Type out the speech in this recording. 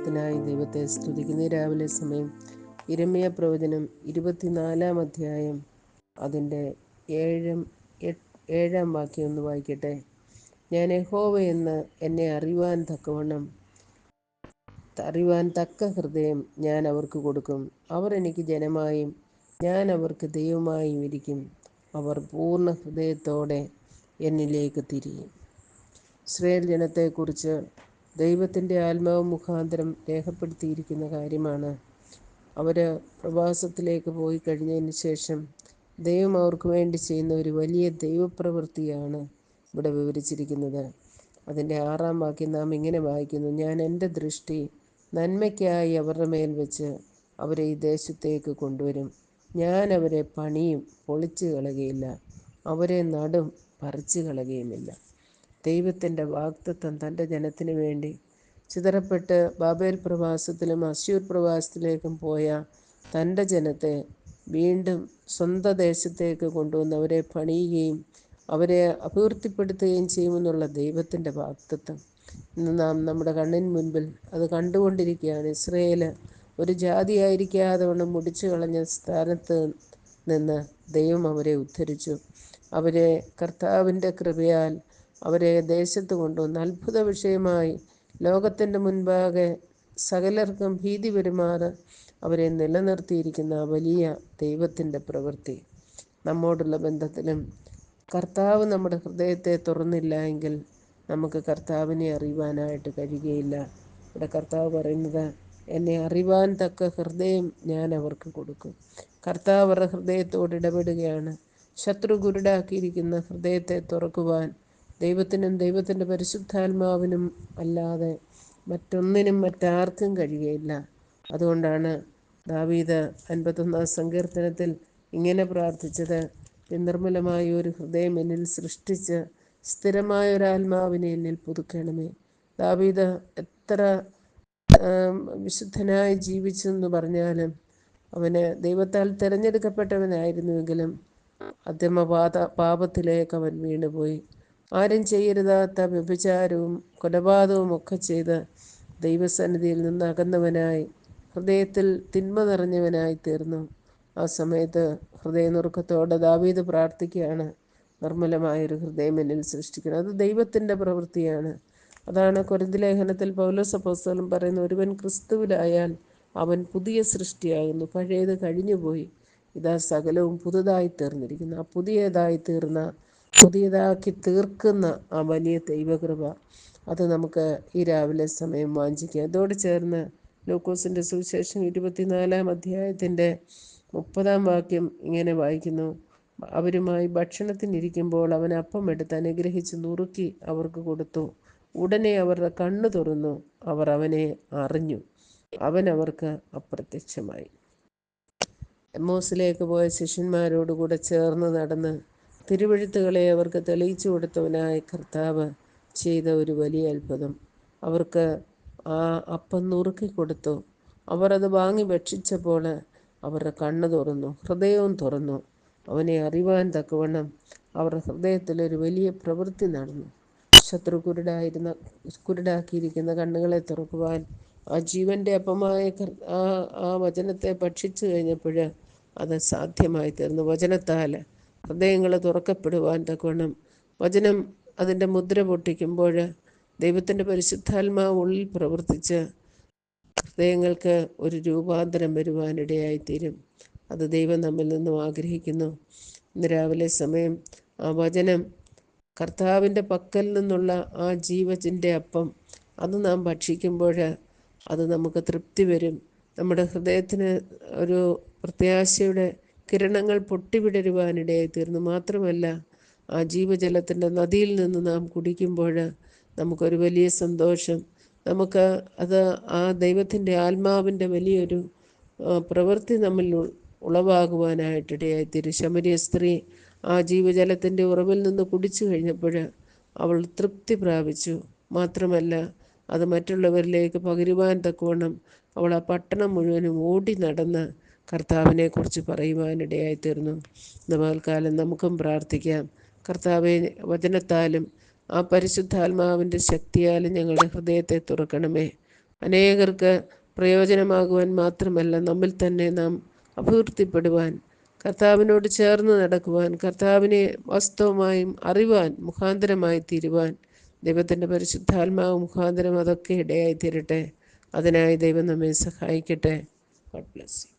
വചനത്തിനായി ദൈവത്തെ സ്തുതിക്കുന്ന രാവിലെ സമയം ഇരമ്യ പ്രവചനം ഇരുപത്തിനാലാം അധ്യായം. അതിന്റെ ഏഴം ഏഴാം വാക്യം ഒന്ന് വായിക്കട്ടെ. ഞാൻ യഹോവ എന്ന് എന്നെ അറിയുവാൻ തക്കവണ്ണം അറിയുവാൻ തക്ക ഹൃദയം ഞാൻ അവർക്ക് കൊടുക്കും. അവർ എനിക്ക് ജനമായും ഞാൻ അവർക്ക് ദൈവമായും ഇരിക്കും. അവർ പൂർണ ഹൃദയത്തോടെ എന്നിലേക്ക് തിരിയും. ഇസ്രയേൽ ജനത്തെക്കുറിച്ച് ദൈവത്തിന്റെ ആത്മാവ് മുഖാന്തരം രേഖപ്പെടുത്തിയിരിക്കുന്ന കാര്യമാണ്. അവർ പ്രവാസത്തിലേക്ക് പോയി കഴിഞ്ഞതിന് ശേഷം ദൈവം അവർക്ക് വേണ്ടി ചെയ്യുന്ന ഒരു വലിയ ദൈവപ്രവൃത്തിയാണ് ഇവിടെ വിവരിച്ചിരിക്കുന്നത്. അതിന്റെ ആറാം വാക്യം നാം ഇങ്ങനെ വായിക്കുന്നു. ഞാൻ എന്റെ ദൃഷ്ടി നന്മയ്ക്കായി അവരുടെ മേൽ വെച്ച് അവരെ ഈ ദേശത്തേക്ക് കൊണ്ടുവരും. ഞാൻ അവരെ പണിയും പൊളിച്ചു കളകയില്ല അവരെ നടും പറിച്ചു കളയുകയുമില്ല ദൈവത്തിന്റെ വാക്തത്വം തന്റെ ജനത്തിന് വേണ്ടി. ചിതറപ്പെട്ട് ബാബേൽ പ്രവാസത്തിലും അസ്യൂർ പ്രവാസത്തിലേക്കും പോയ തന്റെ ജനത്തെ വീണ്ടും സ്വന്തം ദേശത്തേക്ക് കൊണ്ടുവന്ന് അവരെ പണിയുകയും അവരെ അഭിവൃദ്ധിപ്പെടുത്തുകയും ചെയ്യുമെന്നുള്ള ദൈവത്തിന്റെ വാക്തത്വം ഇന്ന് നാം നമ്മുടെ കണ്ണിന് മുൻപിൽ അത് കണ്ടുകൊണ്ടിരിക്കുകയാണ്. ഇസ്രയേൽ ഒരു ജാതിയായിരിക്കാതെ വണ്ണം മുടിച്ചു കളഞ്ഞ സ്ഥാനത്ത് നിന്ന് ദൈവം അവരെ ഉദ്ധരിച്ചു. അവരെ കർത്താവിന്റെ കൃപയാൽ അവരെ ദേശത്ത് കൊണ്ടുവന്ന് അത്ഭുത വിഷയമായി ലോകത്തിന്റെ മുൻപാകെ സകലർക്കും ഭീതി പെരുമാറ് അവരെ നിലനിർത്തിയിരിക്കുന്ന വലിയ ദൈവത്തിന്റെ പ്രവൃത്തി. നമ്മോടുള്ള ബന്ധത്തിലും കർത്താവ് നമ്മുടെ ഹൃദയത്തെ തുറന്നില്ല എങ്കിൽ നമുക്ക് കർത്താവിനെ അറിയുവാനായിട്ട് കഴിയുകയില്ല. ഇവിടെ കർത്താവ് പറയുന്നത് എന്നെ അറിവാൻ തക്ക ഹൃദയം ഞാൻ അവർക്ക് കൊടുക്കും. കർത്താവ് അവരുടെ ഹൃദയത്തോട് ഇടപെടുകയാണ്. ശത്രു ഗുരുടാക്കിയിരിക്കുന്ന ഹൃദയത്തെ തുറക്കുവാൻ ദൈവത്തിനും ദൈവത്തിന്റെ പരിശുദ്ധാത്മാവിനും അല്ലാതെ മറ്റൊന്നിനും മറ്റാർക്കും കഴിയുകയില്ല. അതുകൊണ്ടാണ് ദാവീദ് അൻപത്തൊന്നാം സങ്കീർത്തനത്തിൽ ഇങ്ങനെ പ്രാർത്ഥിച്ചത്. നിർമ്മലമായ ഒരു ഹൃദയം എന്നിൽ സൃഷ്ടിച്ച് സ്ഥിരമായ ഒരു ആത്മാവിനെ എന്നിൽ പുതുക്കണമേ. ദാവീദ് എത്ര വിശുദ്ധനായി ജീവിച്ചെന്ന് പറഞ്ഞാലും അവന് ദൈവത്താൽ തിരഞ്ഞെടുക്കപ്പെട്ടവനായിരുന്നുവെങ്കിലും അധ്യമപാത പാപത്തിലേക്ക് അവൻ വീണുപോയി. ആരും ചെയ്യരുതാത്ത വ്യഭിചാരവും കൊലപാതകവും ഒക്കെ ചെയ്ത് ദൈവസന്നിധിയിൽ നിന്ന് അകന്നവനായി ഹൃദയത്തിൽ തിന്മ നിറഞ്ഞവനായി തീർന്നു. ആ സമയത്ത് ഹൃദയനുറുക്കത്തോടെ ദാവീദ് പ്രാർത്ഥിക്കുകയാണ്. നിർമ്മലമായൊരു ഹൃദയം എന്നിൽ സൃഷ്ടിക്കണം. അത് ദൈവത്തിന്റെ പ്രവൃത്തിയാണ്. അതാണ് കൊരിന്ത് ലേഖനത്തിൽ പൗലോസ് അപ്പോസ്തലൻ പറയുന്ന ഒരുവൻ ക്രിസ്തുവിലായാൽ അവൻ പുതിയ സൃഷ്ടിയാകുന്നു. പഴയത് കഴിഞ്ഞുപോയി. ഇതാ സകലവും പുതുതായി തീർന്നിരിക്കുന്നു. ആ പുതിയതായി തീർന്ന പുതിയതാക്കി തീർക്കുന്ന ആ വലിയ ദൈവകൃപ അത് നമുക്ക് ഈ രാവിലെ സമയം വാഞ്ചിക്കാം. അതോട് ചേർന്ന് ലൂക്കോസിന്റെ സുവിശേഷം ഇരുപത്തിനാലാം അധ്യായത്തിന്റെ മുപ്പതാം വാക്യം ഇങ്ങനെ വായിക്കുന്നു. അവരുമായി ഭക്ഷണത്തിനിരിക്കുമ്പോൾ അവൻ അപ്പം എടുത്ത് അനുഗ്രഹിച്ച് നുറുക്കി അവർക്ക് കൊടുത്തു. ഉടനെ അവരുടെ കണ്ണു തുറന്നു അവർ അവനെ അറിഞ്ഞു. അവൻ അവർക്ക് അപ്രത്യക്ഷമായി. എമ്മോസിലേക്ക് പോയ ശിഷ്യന്മാരോടുകൂടെ ചേർന്ന് നടന്ന് തിരുവഴുത്തുകളെ അവർക്ക് തെളിയിച്ചു കൊടുത്തവനായ കർത്താവ് ചെയ്ത ഒരു വലിയ അത്ഭുതം. അവർക്ക് ആ അപ്പം നുറുക്കി കൊടുത്തു. അവർ അത് വാങ്ങി ഭക്ഷിച്ചപ്പോൾ അവരുടെ കണ്ണ് തുറന്നു ഹൃദയവും തുറന്നു. അവനെ അറിവാൻ തക്കവണ്ണം അവരുടെ ഹൃദയത്തിൽ ഒരു വലിയ പ്രവൃത്തി നടന്നു. ശത്രു കുരുടായിരുന്ന കുരുടാക്കിയിരിക്കുന്ന കണ്ണുകളെ തുറക്കുവാൻ ആ ജീവന്റെ അപ്പമായ ആ ആ വചനത്തെ ഭക്ഷിച്ചു കഴിഞ്ഞപ്പോൾ അത് സാധ്യമായി തീർന്നു. വചനത്താൽ ഹൃദയങ്ങൾ തുറക്കപ്പെടുവാൻ തക്കവണ്ണം. വചനം അതിന്റെ മുദ്ര പൊട്ടിക്കുമ്പോൾ ദൈവത്തിന്റെ പരിശുദ്ധാത്മാവ് ഉള്ളിൽ പ്രവർത്തിച്ച് ഹൃദയങ്ങൾക്ക് ഒരു രൂപാന്തരം വരുവാനിടയായിത്തീരും. അത് ദൈവം നമ്മിൽ നിന്നും ആഗ്രഹിക്കുന്നു. ഇന്ന് രാവിലെ സമയം ആ വചനം കർത്താവിന്റെ പക്കൽ നിന്നുള്ള ആ ജീവജിന്റെ അപ്പം അത് നാം ഭക്ഷിക്കുമ്പോൾ അത് നമുക്ക് തൃപ്തി വരും. നമ്മുടെ ഹൃദയത്തിന് ഒരു പ്രത്യാശയുടെ കിരണങ്ങൾ പൊട്ടിവിടരുവാനിടയായി തീർന്നു. മാത്രമല്ല ആ ജീവജലത്തിന്റെ നദിയിൽ നിന്ന് നാം കുടിക്കുമ്പോൾ നമുക്കൊരു വലിയ സന്തോഷം. നമുക്ക് അത് ആ ദൈവത്തിന്റെ ആത്മാവിന്റെ വലിയൊരു പ്രവൃത്തി നമ്മിൽ ഉളവാകുവാനായിട്ടിടയായി തീരും. ശമരിയ സ്ത്രീ ആ ജീവജലത്തിന്റെ ഉറവിൽ നിന്ന് കുടിച്ചു കഴിഞ്ഞപ്പോൾ അവൾ തൃപ്തി പ്രാപിച്ചു. മാത്രമല്ല അത് മറ്റുള്ളവരിലേക്ക് പകരുവാൻ തക്കവണ്ണം അവൾ ആ പട്ടണം മുഴുവനും ഓടി നടന്ന് കർത്താവിനെക്കുറിച്ച് പറയുവാനിടയായിത്തീർന്നു. തീർന്നു ഇന്ന് നമുക്കും പ്രാർത്ഥിക്കാം. കർത്താവെ വചനത്താലും ആ പരിശുദ്ധാത്മാവിന്റെ ശക്തിയാലും ഞങ്ങളുടെ ഹൃദയത്തെ തുറക്കണമേ. അനേകർക്ക് പ്രയോജനമാകുവാൻ മാത്രമല്ല നമ്മിൽ തന്നെ നാം അഭിവൃദ്ധിപ്പെടുവാൻ കർത്താവിനോട് ചേർന്ന് നടക്കുവാൻ കർത്താവിനെ വാസ്തവമായും അറിവാൻ മുഖാന്തരമായി തീരുവാൻ ദൈവത്തിന്റെ പരിശുദ്ധാത്മാവ് മുഖാന്തരം അതൊക്കെ ഇടയായി തീരട്ടെ അതിനായി ദൈവം നമ്മെ സഹായിക്കട്ടെ. God bless